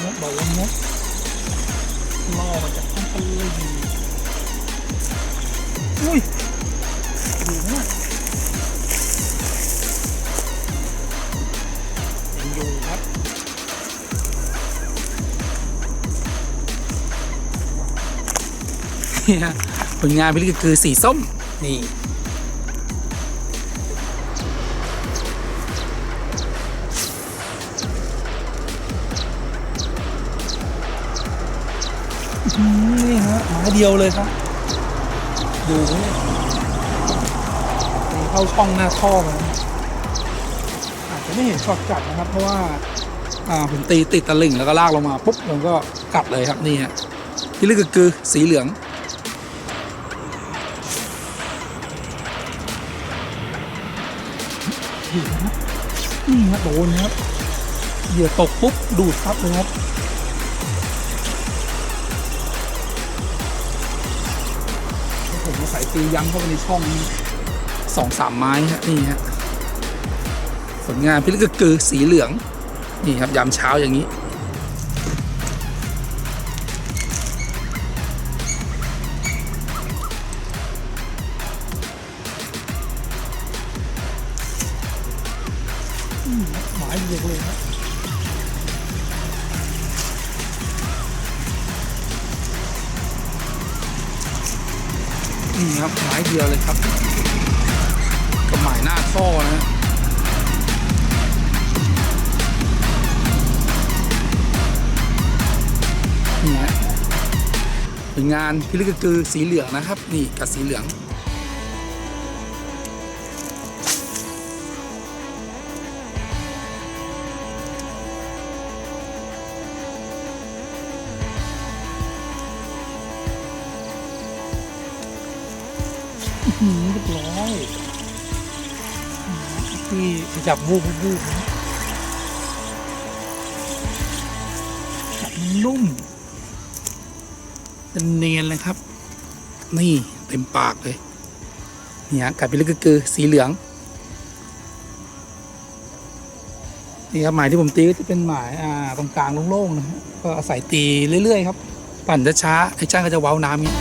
แล้วนะล่อมาจากข้างตะลิงอุ้ยดูนะยังอยู่ครับเนี่ยผลงานพิลิกคือสีส้ม นี่ นี่ฮะหมาเดียวเลยครับ ดูเนี่เข้าช่องหน้าท่อมาอาจจะไม่เห็นช็อตกัดนะครับ เพราะว่าอ่าผมตีติดตะลิ่งแล้วก็ลากลงมาปุ๊บมันก็กัดเลยครับนี่ฮะที่ลึกก็คือสีเหลืองนี่ฮะโดนครับเหยื่อตกปุ๊บดูดซับเลยครับ ผมมาใส่ตีย้ำเข้าไปในช่องสองสามไม้ฮะนี่ฮะผลงานพิลึกกือสีเหลือง นี่ครับยามเช้าอย่างนี้หมายเดียวเลยครับ นี่ครับหมายเดียวเลยครับกับหมายหน้าท่อนะฮะนี่ฮะเป็นงานพิลึกกือสีเหลืองนะครับ นี่กับสีเหลือง อืมเรียบร้อยอืมที่ขยับวูบวูบวูบนะจับนุ่มเป็นเนียนเลยครับ นี่เต็มปากเลย เนี่ยกัดไปลึกก็คือสีเหลือง นี่ครับหมายที่ผมตีก็จะเป็นหมายอ่าตรงกลางโล่งๆนะก็อาศัยตีเรื่อยๆครับ ปั่นช้าๆไอ้จ้างก็จะเว้าน้ำเงี้